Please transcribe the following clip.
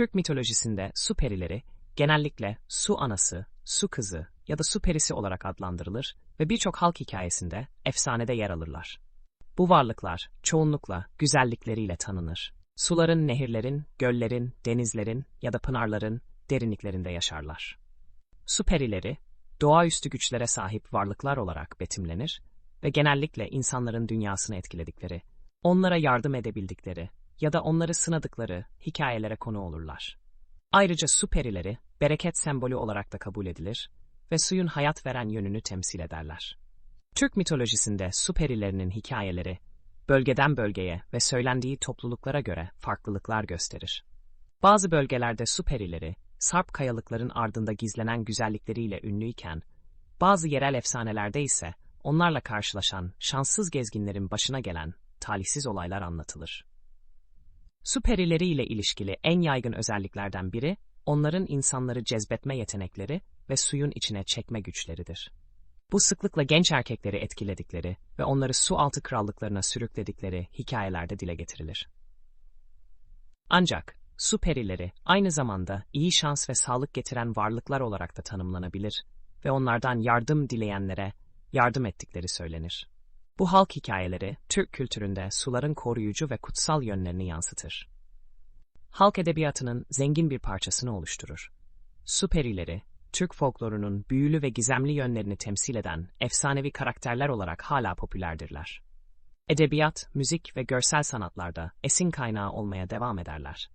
Türk mitolojisinde su perileri genellikle su anası, su kızı ya da su perisi olarak adlandırılır ve birçok halk hikayesinde efsanede yer alırlar. Bu varlıklar çoğunlukla güzellikleriyle tanınır. Suların, nehirlerin, göllerin, denizlerin ya da pınarların derinliklerinde yaşarlar. Su perileri, doğaüstü güçlere sahip varlıklar olarak betimlenir ve genellikle insanların dünyasını etkiledikleri, onlara yardım edebildikleri ya da onları sınadıkları hikayelere konu olurlar. Ayrıca su perileri, bereket sembolü olarak da kabul edilir ve suyun hayat veren yönünü temsil ederler. Türk mitolojisinde su perilerinin hikayeleri, bölgeden bölgeye ve söylendiği topluluklara göre farklılıklar gösterir. Bazı bölgelerde su perileri, sarp kayalıkların ardında gizlenen güzellikleriyle ünlüyken, bazı yerel efsanelerde ise onlarla karşılaşan şanssız gezginlerin başına gelen talihsiz olaylar anlatılır. Su perileriyle ilişkili en yaygın özelliklerden biri, onların insanları cezbetme yetenekleri ve suyun içine çekme güçleridir. Bu sıklıkla genç erkekleri etkiledikleri ve onları su altı krallıklarına sürükledikleri hikayelerde dile getirilir. Ancak su perileri aynı zamanda iyi şans ve sağlık getiren varlıklar olarak da tanımlanabilir ve onlardan yardım dileyenlere yardım ettikleri söylenir. Bu halk hikayeleri Türk kültüründe suların koruyucu ve kutsal yönlerini yansıtır. Halk edebiyatının zengin bir parçasını oluşturur. Su perileri, Türk folklorunun büyülü ve gizemli yönlerini temsil eden efsanevi karakterler olarak hala popülerdirler. Edebiyat, müzik ve görsel sanatlarda esin kaynağı olmaya devam ederler.